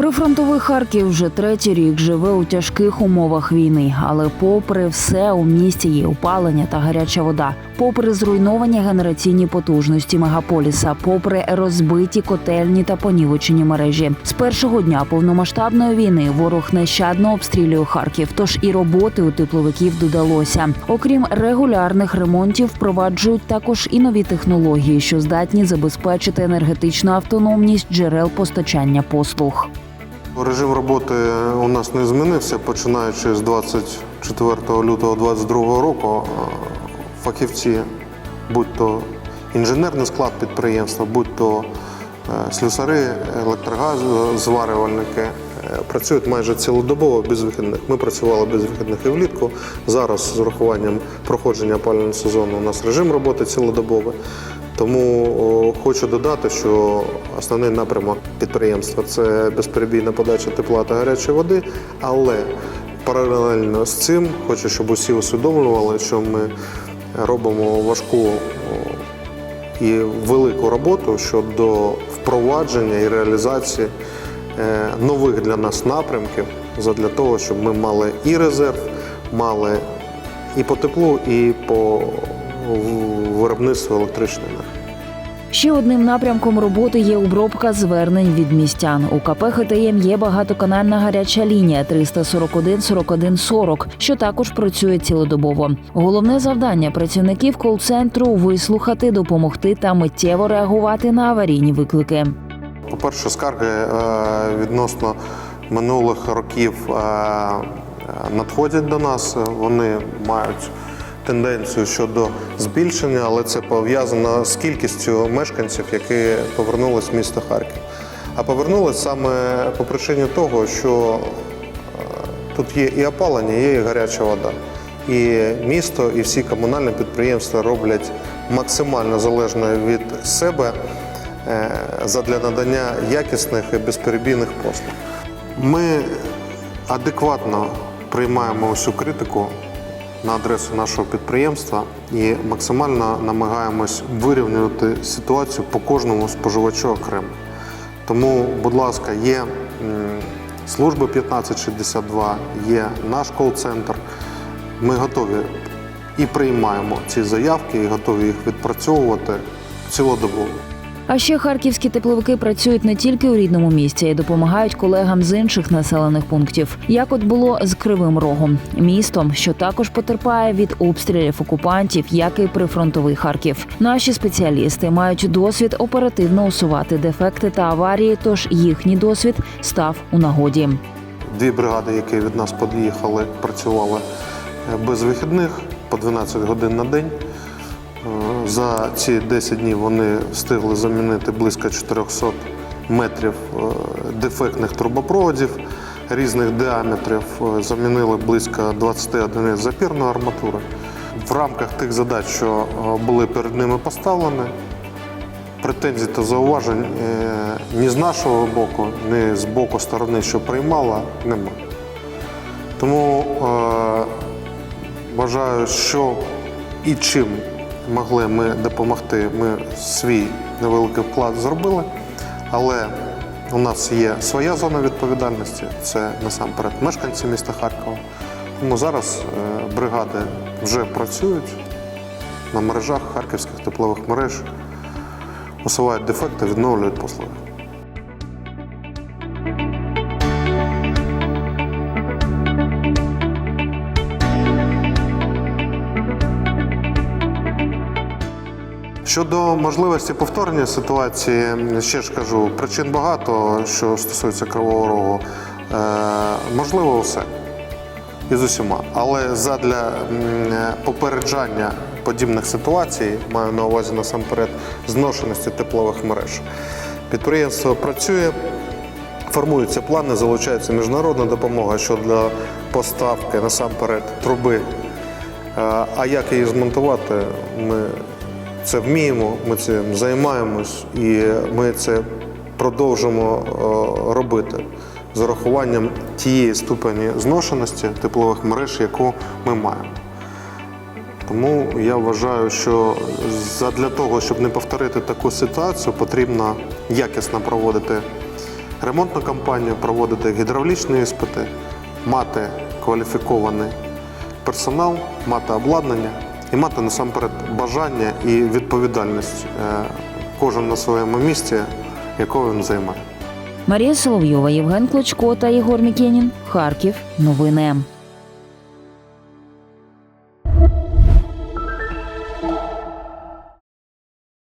Прифронтовий Харків вже третій рік живе у тяжких умовах війни, але попри все у місті є опалення та гаряча вода. Попри зруйновані генераційні потужності мегаполіса, попри розбиті котельні та понівечені мережі. З першого дня повномасштабної війни ворог нещадно обстрілює Харків. Тож і роботи у тепловиків додалося. Окрім регулярних ремонтів, впроваджують також і нові технології, що здатні забезпечити енергетичну автономність джерел постачання послуг. Режим роботи у нас не змінився. Починаючи з 24 лютого 2022 року, е, фахівці, будь то інженерний склад підприємства, будь то е, слюсари, електрогаззварювальники, е, працюють майже цілодобово без вихідних. Ми працювали без вихідних і влітку. Зараз з урахуванням проходження опалювального сезону у нас режим роботи цілодобовий. Тому хочу додати, що основний напрямок підприємства це безперебійна подача тепла та гарячої води, але паралельно з цим хочу, щоб усі усвідомлювали, що ми робимо важку і велику роботу щодо впровадження і реалізації нових для нас напрямків для того, щоб ми мали і резерв, мали і по теплу, і по виробництву електричної енергії. Ще одним напрямком роботи є обробка звернень від містян. У КП ХТМ є багатоканальна гаряча лінія 341 41 40, що також працює цілодобово. Головне завдання працівників кол-центру вислухати, допомогти та миттєво реагувати на аварійні виклики. По-перше, скарги е, відносно минулих років е, надходять до нас. Вони мають тенденцію щодо збільшення, але це пов'язано з кількістю мешканців, які повернулись в місто Харків. А повернулись саме по причині того, що е, тут є і опалення, є і гаряча вода. І місто, і всі комунальні підприємства роблять максимально залежно від себе е, задля надання якісних і безперебійних послуг. Ми адекватно приймаємо усю критику на адресу нашого підприємства і максимально намагаємось вирівнювати ситуацію по кожному споживачу окремо. Тому, будь ласка, є служба 1562, є наш кол-центр. Ми готові і приймаємо ці заявки, і готові їх відпрацьовувати цілодобово. А ще харківські тепловики працюють не тільки у рідному місті, й допомагають колегам з інших населених пунктів. Як от було з Кривим Рогом, містом, що також потерпає від обстрілів окупантів, як і прифронтовий Харків. Наші спеціалісти мають досвід оперативно усувати дефекти та аварії, тож їхній досвід став у нагоді. Дві бригади, які від нас під'їхали, працювали е, без вихідних по 12 годин на день. За ці 10 днів вони встигли замінити близько 400 метрів е, дефектних трубопроводів різних діаметрів, Е, замінили близько 20 одиниць запірної арматури. В рамках тих задач, що е, були перед ними поставлені, претензій та зауважень ні з нашого боку, ні з боку сторони, що приймала, немає. Тому е, вважаю, що і чим могли ми допомогти, ми свій невеликий вклад зробили, але у нас є своя зона відповідальності, це насамперед мешканці міста Харкова. Тому зараз е, бригади вже працюють на мережах харківських теплових мереж, усувають дефекти, відновлюють послуги. Щодо можливості повторення ситуації, ще ж кажу, причин багато, що стосується Кривого Рогу. Е, можливо, все і з усіма. Але задля попереджання подібних ситуацій, маю на увазі насамперед зношеності теплових мереж. Підприємство працює, формуються плани, залучається міжнародна допомога щодо поставки насамперед труби. Е, А як її змонтувати, ми це вміємо, ми цим займаємось і ми це продовжимо е, робити з урахуванням тієї ступені зношеності теплових мереж, яку ми маємо. Тому я вважаю, що для того, щоб не повторити таку ситуацію, потрібно якісно проводити ремонтну кампанію, проводити гідравлічні іспити, мати кваліфікований персонал, мати обладнання і мати насамперед бажання і відповідальність е, кожен на своєму місці, якого він займає. Марія Соловйова, Євген Клочко та Єгор Мікенін. Харків. Новини.